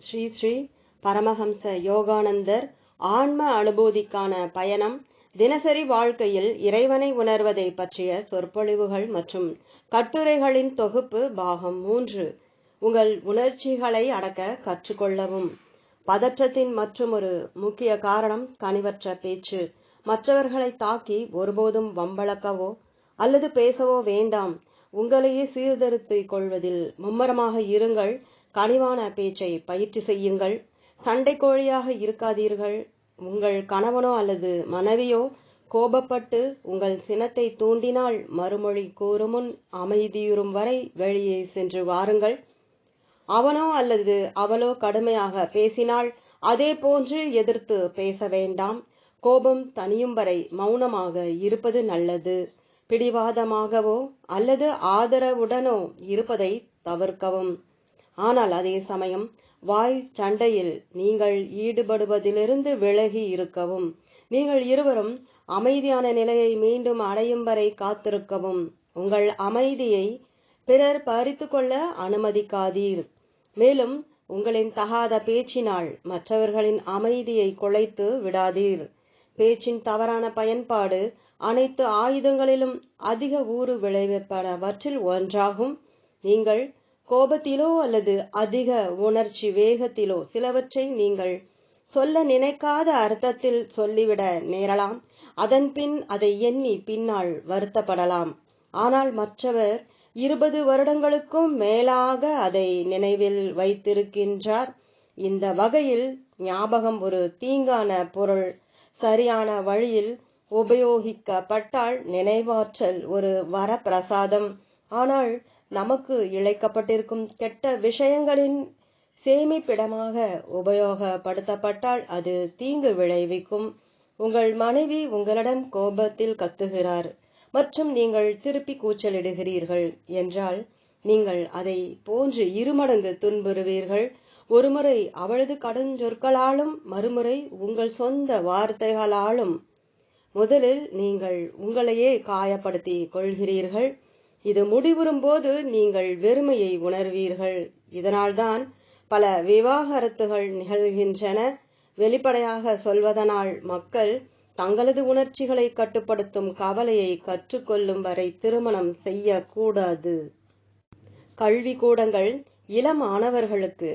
ஸ்ரீ ஸ்ரீ பரமஹம்ச யோகானந்தர் ஆன்ம அனுபூதிக்கான பயணம் தினசரி வாழ்க்கையில் இறைவனை உணர்வதை பற்றிய சொற்பொழிவுகள் மற்றும் கட்டுரைகளின் தொகுப்பு பாகம் மூன்று. உங்கள் உணர்ச்சிகளை அடக்க கற்றுக்கொள்ளவும். பதற்றத்தின் மற்றொரு முக்கிய காரணம் கனிவற்ற பேச்சு. மற்றவர்களை தாக்கி ஒருபோதும் வம்பளக்கவோ அல்லது பேசவோ வேண்டாம். உங்களையே சீர்திருத்திக் கொள்வதில் மும்மரமாக இருங்கள். கனிவான பேச்சை பயிற்சி செய்யுங்கள். சண்டை கோழியாக இருக்காதீர்கள். உங்கள் கணவனோ அல்லது மனைவியோ கோபப்பட்டு உங்கள் சினத்தை தூண்டினால் மறுமொழி கூறுமுன் அமைதியுறும் வரை வெளியே சென்று வாருங்கள். அவனோ அல்லது அவளோ கடுமையாக பேசினால் அதே போன்று எதிர்த்து பேச வேண்டாம். கோபம் தனியும் வரை மௌனமாக இருப்பது நல்லது. பிடிவாதமாகவோ அல்லது ஆதரவுடனோ இருப்பதை தவிர்க்கவும். ஆனால் அதே சமயம் வாய் சண்டையில் நீங்கள் ஈடுபடுவதிலிருந்து விலகி இருக்கவும் நீங்கள் இருவரும் அமைதியான நிலையை மீண்டும் அடையும் வரை காத்திருக்கவும். உங்கள் அமைதியை பிறர் பறித்து கொள்ள அனுமதிக்காதீர். மேலும் உங்களின் தகாத பேச்சினால் மற்றவர்களின் அமைதியை குலைத்து விடாதீர். பேச்சின் தவறான பயன்பாடு அனைத்து ஆயுதங்களிலும் அதிக ஊறு விளைவிப்பனவற்றில் ஒன்றாகும். நீங்கள் கோபத்திலோ அல்லது அதிக உணர்ச்சி வேகத்திலோ சிலவற்றை நீங்கள் சொல்ல நினைக்காத அர்த்தத்தில் சொல்லிவிட நேரலாம். அதன் பின் அதை எண்ணி பின்னால் வருத்தப்படலாம். ஆனால் மற்றவர் இருபது வருடங்களுக்கும் மேலாக அதை நினைவில் வைத்திருக்கின்றார். இந்த வகையில் ஞாபகம் ஒரு தீங்கான பொருள். சரியான வழியில் உபயோகிக்கப்பட்டால் நினைவாற்றல் ஒரு வரப்பிரசாதம். ஆனால் நமக்கு இழைக்கப்பட்டிருக்கும் கெட்ட விஷயங்களின் சேமிப்பிடமாக உபயோகப்படுத்தப்பட்டால் அது தீங்கு விளைவிக்கும். உங்கள் மனைவி உங்களிடம் கோபத்தில் கத்துகிறார் மற்றும் நீங்கள் திருப்பி கூச்சலிடுகிறீர்கள் என்றால் நீங்கள் அதை போன்று இருமடங்கு துன்புறுவீர்கள். ஒருமுறை அவளது கடுஞ்சொற்களாலும் மறுமுறை உங்கள் சொந்த வார்த்தைகளாலும் முதலில் நீங்கள் உங்களையே காயப்படுத்தி கொள்கிறீர்கள். இது முடிவுறும் போது நீங்கள் வெறுமையை உணர்வீர்கள். இதனால்தான் பல விவாகரத்துகள் நிகழ்கின்றன. வெளிப்படையாக சொல்வதனால் மக்கள் தங்களது உணர்ச்சிகளை கட்டுப்படுத்தும் கவலையை கற்றுக்கொள்ளும் வரை திருமணம் செய்யக்கூடாது. கல்வி கூடங்கள் இளமானவர்களுக்கு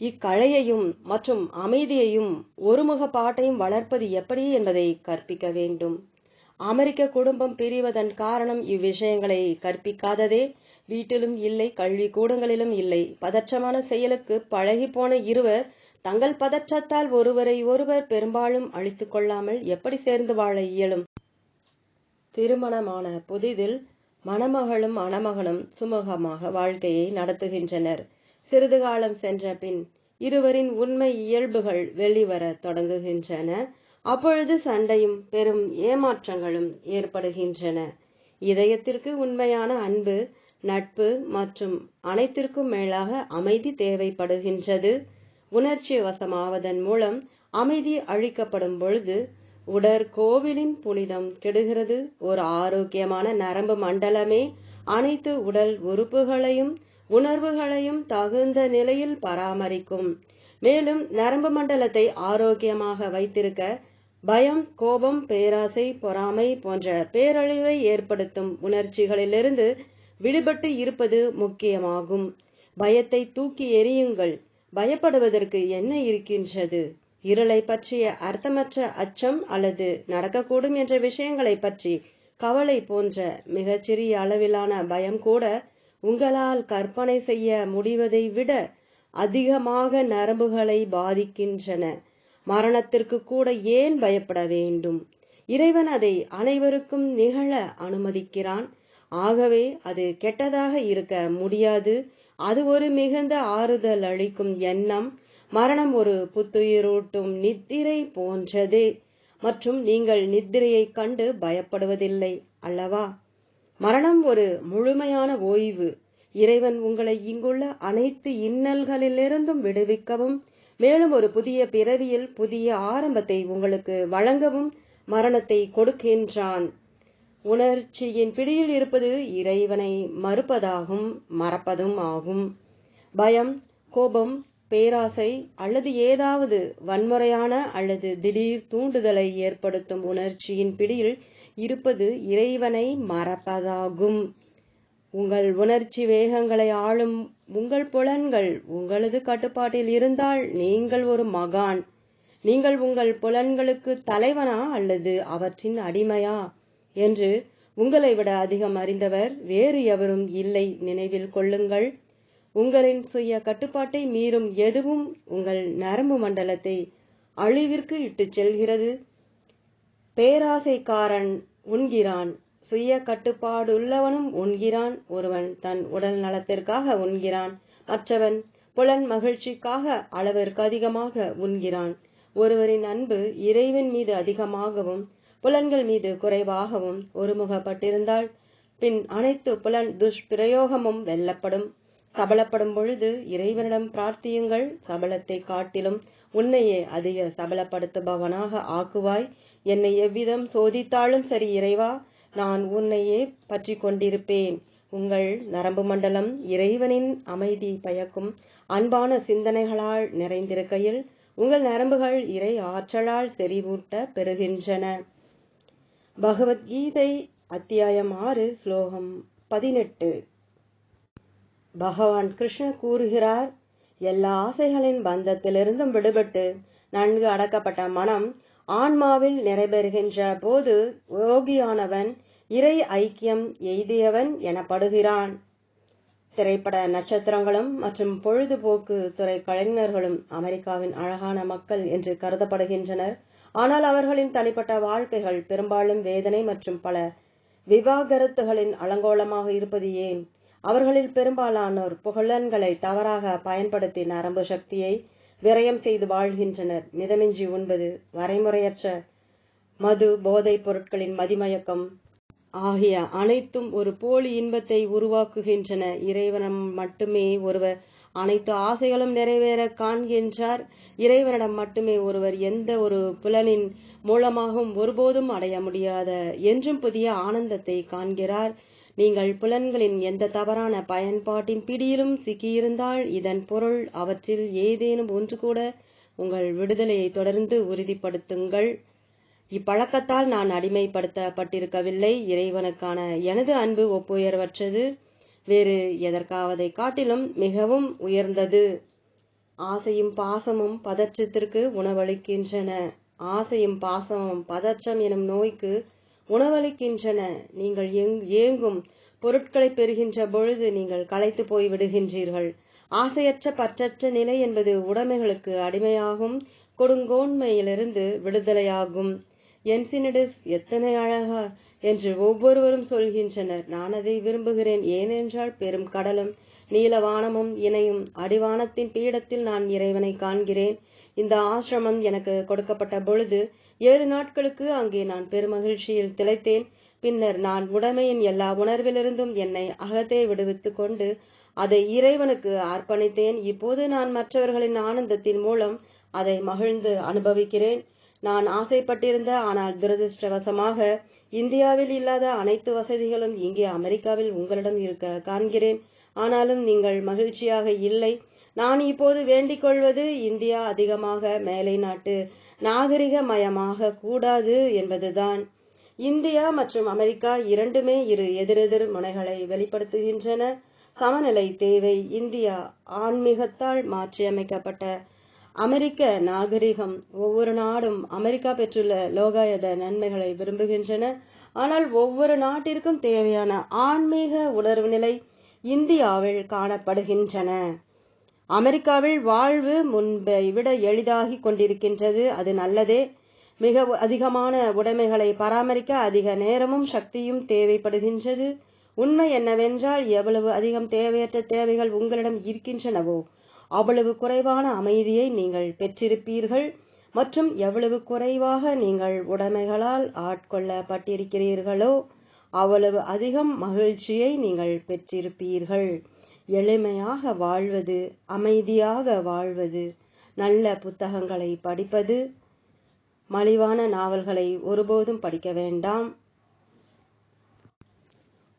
இக்கலையையும் மற்றும் அமைதியையும் ஒருமுக பாட்டையும் வளர்ப்பது எப்படி என்பதை கற்பிக்க வேண்டும். அமெரிக்க குடும்பம் பிரிவதன் காரணம் இவ்விஷயங்களை கற்பிக்காததே. வீட்டிலும் இல்லை கல்வி கூடங்களிலும் இல்லை. பதற்றமான செயலுக்கு பழகி போன இருவர் தங்கள் பதற்றத்தால் ஒருவரை ஒருவர் பெரும்பாலும் அழித்துக் கொள்ளாமல் எப்படி சேர்ந்து வாழ இயலும்? திருமணமான புதிதில் மணமகளும் மணமகனும் சுமூகமாக வாழ்க்கையை நடத்துகின்றனர். சிறிது காலம் சென்ற பின் இருவரின் உண்மை இயல்புகள் வெளிவர தொடங்குகின்றன. அப்பொழுது சண்டையும் பெரும் ஏமாற்றங்களும் ஏற்படுகின்றன. இதயத்திற்கு உண்மையான அன்பு நட்பு மற்றும் அனைத்திற்கும் மேலாக அமைதி தேவைப்படுகின்றது. உணர்ச்சி வசமாவதன் மூலம் அமைதி அழிக்கப்படும் பொழுது உடற்கோவிலின் புனிதம் கெடுகிறது. ஒரு ஆரோக்கியமான நரம்பு மண்டலமே அனைத்து உடல் உறுப்புகளையும் உணர்வுகளையும் தகுந்த நிலையில் பராமரிக்கும். மேலும் நரம்பு மண்டலத்தை ஆரோக்கியமாக வைத்திருக்க பயம் கோபம் பேராசை பொறாமை போன்ற பேரழிவை ஏற்படுத்தும் உணர்ச்சிகளிலிருந்து விடுபட்டு இருப்பது முக்கியமாகும். பயத்தை தூக்கி எறியுங்கள். பயப்படுவதற்கு என்ன இருக்கின்றது? இருளை பற்றிய அர்த்தமற்ற அச்சம் அல்லது நடக்கக்கூடும் என்ற விஷயங்களை பற்றி கவலை போன்ற மிகச்சிறிய அளவிலான பயம் கூட உங்களால் கற்பனை செய்ய முடிவதை விட அதிகமாக நரம்புகளை பாதிக்கின்றன. மரணத்திற்கு கூட ஏன் பயப்பட வேண்டும்? இறைவன் அதை அனைவருக்கும் நிகழ அனுமதிக்கிறான். ஆகவே அது கெட்டதாக இருக்க முடியாது. அது ஒரு மிகுந்த ஆறுதல் அளிக்கும் எண்ணம். மரணம் ஒரு புத்துயிரூட்டும் நித்திரை போன்றதே. மற்றும் நீங்கள் நித்திரையை கண்டு பயப்படுவதில்லை அல்லவா? மரணம் ஒரு முழுமையான ஓய்வு. இறைவன் உங்களை இங்குள்ள அனைத்து இன்னல்களிலிருந்தும் விடுவிக்கவும் மேலும் ஒரு புதிய பிறவியில் புதிய ஆரம்பத்தை உங்களுக்கு வழங்கவும் மரணத்தை கொடுக்கின்றான். உணர்ச்சியின் பிடியில் இருப்பது இறைவனை மறுப்பதாகும் மறப்பதும் ஆகும். பயம் கோபம் பேராசை அல்லது ஏதாவது வன்முறையான அல்லது திடீர் தூண்டுதலை ஏற்படுத்தும் உணர்ச்சியின் பிடியில் இருப்பது இறைவனை மறப்பதாகும். உங்கள் உணர்ச்சி வேகங்களை ஆளும் உங்கள் புலன்கள் உங்களது கட்டுப்பாட்டில் இருந்தால் நீங்கள் ஒரு மகான். நீங்கள் உங்கள் புலன்களுக்கு தலைவனா அல்லது அவற்றின் அடிமையா? என்று உங்களை விட அதிகம் அறிந்தவர் வேறு எவரும் இல்லை. நினைவில் கொள்ளுங்கள். உங்களின் சுய கட்டுப்பாட்டை மீறும் எதுவும் உங்கள் நரம்பு மண்டலத்தை அழிவிற்கு இட்டுச் செல்கிறது. பேராசைக்காரன் உண்கிறான். சுய கட்டுப்பாடுள்ளவனும் உண்கிறான். ஒருவன் தன் உடல் நலத்திற்காக உண்கிறான். மற்றவன் புலன் மகிழ்ச்சிக்காக அளவிற்கு அதிகமாக உண்கிறான். ஒருவரின் அன்பு இறைவன் மீது அதிகமாகவும் புலன்கள் மீது குறைவாகவும் ஒருமுகப்பட்டிருந்தால் பின் அனைத்து புலன் துஷ்பிரயோகமும் வெல்லப்படும். சபலப்படும் பொழுது இறைவனிடம் பிரார்த்தியுங்கள். சபலத்தை காட்டிலும் உன்னையே அதிக சபலப்படுத்துபவனாக ஆக்குவாய். என்னை எவ்விதம் சோதித்தாலும் சரி இறைவா நான் உன்னையே பற்றி கொண்டிருப்பேன் உங்கள் நரம்பு மண்டலம் இறைவனின் அமைதி பயக்கும் அன்பான சிந்தனைகளால் நிறைந்திருக்கையில் உங்கள் நரம்புகள் இறை ஆற்றலால் செறிவூட்ட பெறுகின்றன. பகவத்கீதை அத்தியாயம் ஆறு ஸ்லோகம் பதினெட்டு. பகவான் கிருஷ்ணர் கூறுகிறார் எல்லா ஆசைகளின் பந்தத்திலிருந்தும் விடுபட்டு நன்கு அடக்கப்பட்ட மனம் ஆன்மாவில் நிறைவேறுகின்ற போது யோகியானவன் இறை ஐக்கியம் எய்தியவன் எனப்படுகிறான். திரைப்பட நட்சத்திரங்களும் மற்றும் பொழுதுபோக்கு துறை கலைஞர்களும் அமெரிக்காவின் அழகான மக்கள் என்று கருதப்படுகின்றனர். ஆனால் அவர்களின் தனிப்பட்ட வாழ்க்கைகள் பெரும்பாலும் வேதனை மற்றும் பல விவாகரத்துகளின் அலங்கோலமாக இருப்பது ஏன்? அவர்களில் பெரும்பாலானோர் புகழன்களை தவறாக பயன்படுத்தி நரம்பு சக்தியை விரயம் செய்து வாழ்கின்றனர். மிதமிஞ்சி உண்பது வரைமுறையற்ற மது போதைப் பொருட்களின் மதிமயக்கம் ஆகிய அனைத்தும் ஒரு போலி இன்பத்தை உருவாக்குகின்றன. இறைவனம் மட்டுமே ஒருவர் அனைத்து ஆசைகளும் நிறைவேற காண்கின்றார். இறைவனிடம் மட்டுமே ஒருவர் எந்த ஒரு புலனின் மூலமாகவும் ஒருபோதும் அடைய முடியாத என்றும் புதிய ஆனந்தத்தை காண்கிறார். நீங்கள் புலன்களின் எந்த தவறான பயன்பாட்டின் பிடியிலும் சிக்கியிருந்தால் இதன் பொருள் அவற்றில் ஏதேனும் ஒன்று கூட உங்கள் விடுதலையை தொடர்ந்து உறுதிப்படுத்துங்கள். இப்பழக்கத்தால் நான் அடிமைப்படுத்தப்பட்டிருக்கவில்லை. இறைவனுக்கான எனது அன்பு ஒப்புயர்வற்றது. வேறு எதற்காவதை காட்டிலும் மிகவும் உயர்ந்தது. ஆசையும் பாசமும் பதற்றத்திற்கு உணவளிக்கின்றன. ஆசையும் பாசமும் பதற்றம் எனும் நோய்க்கு உணவளிக்கின்றன. நீங்கள் ஏங்கும் பொருட்களை பெறுகின்ற பொழுது நீங்கள் களைத்து போய் விடுகின்றீர்கள். ஆசையற்ற பற்றற்ற நிலை என்பது உடைமைகளுக்கு அடிமையாகும். கொடுங்கோன்மையிலிருந்து விடுதலையாகும். என்சினிடஸ் எத்தனை அழகா என்று ஒவ்வொருவரும் சொல்கின்றனர். நான் அதை விரும்புகிறேன். ஏனென்றால் பெரும் கடலும் நீலவானமும் இணையும் அடிவானத்தின் பீடத்தில் நான் இறைவனை காண்கிறேன். இந்த ஆசிரமம் எனக்கு கொடுக்கப்பட்ட பொழுது ஏழு நாட்களுக்கு அங்கே நான் பெருமகிழ்ச்சியில் திளைத்தேன். பின்னர் நான் உடமையின் எல்லா உணர்விலிருந்தும் என்னை அகத்தே விடுவித்துக் கொண்டு அதை இறைவனுக்கு அர்ப்பணித்தேன். இப்போது நான் மற்றவர்களின் ஆனந்தத்தின் மூலம் அதை மகிழ்ந்து அனுபவிக்கிறேன். நான் ஆசைப்பட்டிருந்த ஆனால் துரதிருஷ்டவசமாக இந்தியாவில் இல்லாத அனைத்து வசதிகளும் இங்கே அமெரிக்காவில் உங்களிடம் இருக்க காண்கிறேன். ஆனாலும் நீங்கள் மகிழ்ச்சியாக இல்லை. நான் இப்போது வேண்டிக் கொள்வது இந்தியா அதிகமாக மேலை நாட்டு நாகரிக மயமாக கூடாது என்பதுதான். இந்தியா மற்றும் அமெரிக்கா இரண்டுமே இரு எதிரெதிர் முனைகளை வெளிப்படுத்துகின்றன. சமநிலை தேவை. இந்தியா ஆன்மீகத்தால் மாற்றியமைக்கப்பட்ட அமெரிக்க நாகரிகம். ஒவ்வொரு நாடும் அமெரிக்கா பெற்றுள்ள லோகாயத நன்மைகளை விரும்புகின்றன. ஆனால் ஒவ்வொரு நாட்டிற்கும் தேவையான ஆன்மீக உணர்வு நிலை இந்தியாவில் காணப்படுகின்றன. அமெரிக்காவில் வாழ்வு முன்பை விட எளிதாகி கொண்டிருக்கின்றது. அது நல்லதே. மிக அதிகமான உடைமைகளை பராமரிக்க அதிக நேரமும் சக்தியும் தேவைப்படுகின்றது. உண்மை என்னவென்றால் எவ்வளவு அதிகம் தேவையற்ற தேவைகள் உங்களிடம் இருக்கின்றனவோ அவ்வளவு குறைவான அமைதியை நீங்கள் பெற்றிருப்பீர்கள் மற்றும் எவ்வளவு குறைவாக நீங்கள் உடைமைகளால் ஆட்கொள்ளப்பட்டிருக்கிறீர்களோ அவ்வளவு அதிகம் மகிழ்ச்சியை நீங்கள் பெற்றிருப்பீர்கள். எளிமையாக வாழ்வது அமைதியாக வாழ்வது நல்ல புத்தகங்களை படிப்பது மலிவான நாவல்களை ஒருபோதும் படிக்க வேண்டாம்.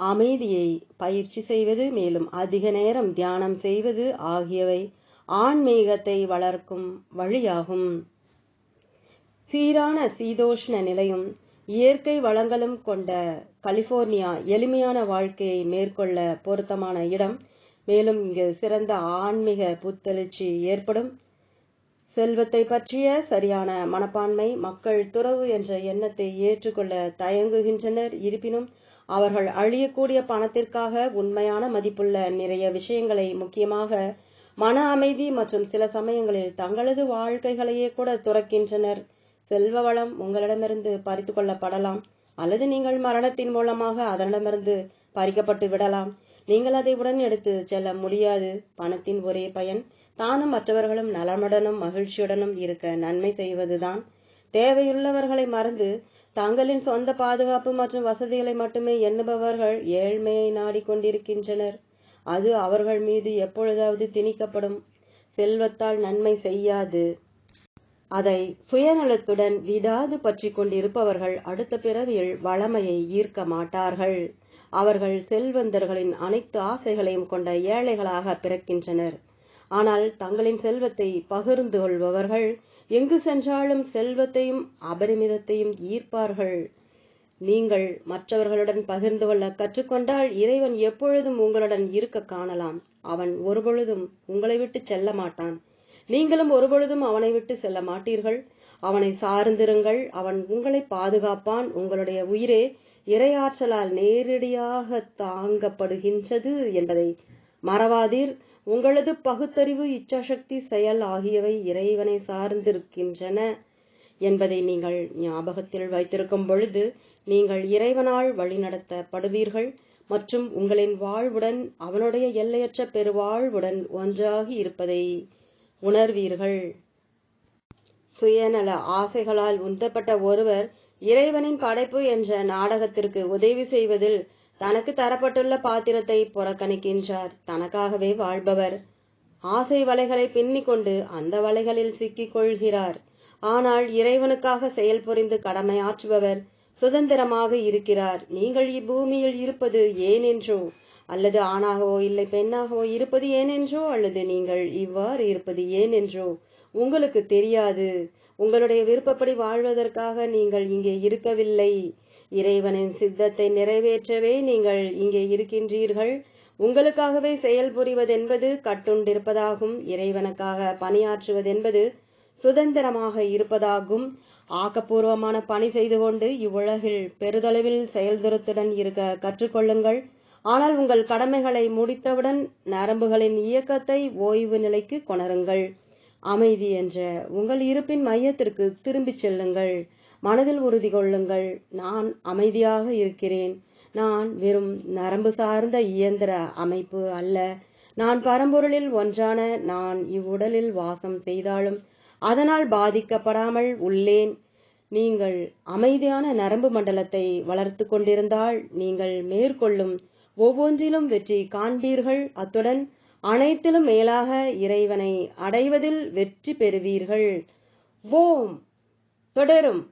அமைதியை பயிற்சி செய்வது மேலும் அதிக நேரம் தியானம் செய்வது ஆகியவை ஆன்மீகத்தை வளர்க்கும் வழியாகும். சீரான சீதோஷ்ண நிலையும் இயற்கை வளங்களும் கொண்ட கலிபோர்னியா எளிமையான வாழ்க்கையை மேற்கொள்ள பொருத்தமான இடம். மேலும் இங்கு சிறந்த ஆன்மீக புத்தெழுச்சி ஏற்படும். செல்வத்தை பற்றிய சரியான மனப்பான்மை மக்கள் துறவு என்ற எண்ணத்தை ஏற்றுக்கொள்ள தயங்குகின்றனர். இருப்பினும் அவர்கள் அழியக்கூடிய பணத்திற்காக உண்மையான மதிப்புள்ள நிறைய விஷயங்களை முக்கியமாக மன அமைதி மற்றும் சில சமயங்களில் தங்களது வாழ்க்கைகளையே கூட துறக்கின்றனர். செல்வ வளம் உங்களிடமிருந்து பறித்து கொள்ளப்படலாம். அல்லது நீங்கள் மரணத்தின் மூலமாக அதனிடமிருந்து பறிக்கப்பட்டு விடலாம். நீங்கள் அதை உடன் எடுத்து செல்ல முடியாது. பணத்தின் ஒரே பயன் தானும் மற்றவர்களும் நலமுடனும் மகிழ்ச்சியுடனும் இருக்க நன்மை செய்வதுதான். தேவையுள்ளவர்களை மறந்து தங்களின் சொந்த பாதுகாப்பு மற்றும் வசதிகளை மட்டுமே எண்ணுபவர்கள் ஏழ்மையை நாடிக்கொண்டிருக்கின்றனர். அது அவர்கள் மீது எப்பொழுதாவது திணிக்கப்படும். செல்வத்தால் நன்மை செய்யாது. அதை சுயநலத்துடன் விடாது பற்றி கொண்டிருப்பவர்கள் அடுத்த பிறவியில் வளமையை ஈர்க்க மாட்டார்கள். அவர்கள் செல்வந்தர்களின் அனைத்து ஆசைகளையும் கொண்ட ஏழைகளாக பிறக்கின்றனர். ஆனால் தங்களின் செல்வத்தை பகிர்ந்து கொள்பவர்கள் எங்கு சென்றாலும் செல்வத்தையும் அபரிமிதத்தையும் ஈர்ப்பார்கள். நீங்கள் மற்றவர்களுடன் பகிர்ந்து கொள்ள கற்றுக்கொண்டால் இறைவன் எப்பொழுதும் உங்களுடன் இருக்க காணலாம். அவன் ஒருபொழுதும் உங்களை விட்டு செல்ல மாட்டான். நீங்களும் ஒருபொழுதும் அவனை விட்டு செல்ல மாட்டீர்கள். அவனை சார்ந்திருங்கள். அவன் உங்களை பாதுகாப்பான். உங்களுடைய உயிரே இறையாற்றலால் நேரடியாக தாங்கப்படுகின்றது என்பதை மறவாதீர். உங்களது பகுத்தறிவு இச்சாசக்தி செயல் ஆகியவை இறைவனை சார்ந்திருக்கின்றன என்பதை நீங்கள் ஞாபகத்தில் வைத்திருக்கும் பொழுது நீங்கள் இறைவனால் வழிநடத்தப்படுவீர்கள் மற்றும் உங்களின் வாழ்வுடன் அவனுடைய எல்லையற்ற பெருவாழ்வுடன் ஒன்றாகி இருப்பதை உணர்வீர்கள். சுயநல ஆசைகளால் உந்தப்பட்ட ஒருவர் இறைவனின் படைப்பு என்ற நாடகத்திற்கு உதவி செய்வதில் தனக்கு தரப்பட்டுள்ள பாத்திரத்தை புறக்கணிக்கின்றார். தனக்காகவே வாழ்பவர். ஆசை வலைகளை பின்னிக்கொண்டு அந்த வலைகளில் சிக்கிக் கொள்கிறார். ஆனால் இறைவனுக்காக செயல் புரிந்து கடமையாற்றுபவர் சுதந்திரமாக இருக்கிறார். நீங்கள் இப்பூமியில் இருப்பது ஏனென்றோ அல்லது ஆணாகவோ இல்லை பெண்ணாகவோ இருப்பது ஏனென்றோ அல்லது நீங்கள் இவ்வாறு இருப்பது ஏனென்றோ உங்களுக்கு தெரியாது. உங்களுடைய விருப்பப்படி வாழ்வதற்காக நீங்கள் இங்கே இருக்கவில்லை. இறைவனின் சித்தத்தை நிறைவேற்றவே நீங்கள் இங்கே இருக்கின்றீர்கள். உங்களுக்காகவே செயல்புரிவதென்பது கட்டுண்டிருப்பதாகும். இறைவனுக்காக பணியாற்றுவதென்பது சுதந்திரமாக இருப்பதாகும். ஆக்கப்பூர்வமான பணி செய்து கொண்டு இவ்வுலகில் பெருதளவில் செயல்திறத்துடன் இருக்க கற்றுக்கொள்ளுங்கள். ஆனால் உங்கள் கடமைகளை முடித்தவுடன் நரம்புகளின் இயக்கத்தை ஓய்வு நிலைக்கு கொணருங்கள். அமைதி என்ற உங்கள் இருப்பின் மையத்திற்கு திரும்பிச் செல்லுங்கள். மனதில் உறுதி கொள்ளுங்கள். நான் அமைதியாக இருக்கிறேன். நான் வெறும் நரம்பு சார்ந்த இயந்திர அமைப்பு அல்ல. நான் பரம்பொருளில் ஒன்றான நான் இவ்வுடலில் வாசம் செய்தாலும் அதனால் பாதிக்கப்படாமல் உள்ளேன். நீங்கள் அமைதியான நரம்பு மண்டலத்தை வளர்த்து கொண்டிருந்தால் நீங்கள் மேற்கொள்ளும் ஒவ்வொன்றிலும் வெற்றி காண்பீர்கள். அத்துடன் அனைத்திலும் மேலாக இறைவனை அடைவதில் வெற்றி பெறுவீர்கள். ஓம். தொடரும்.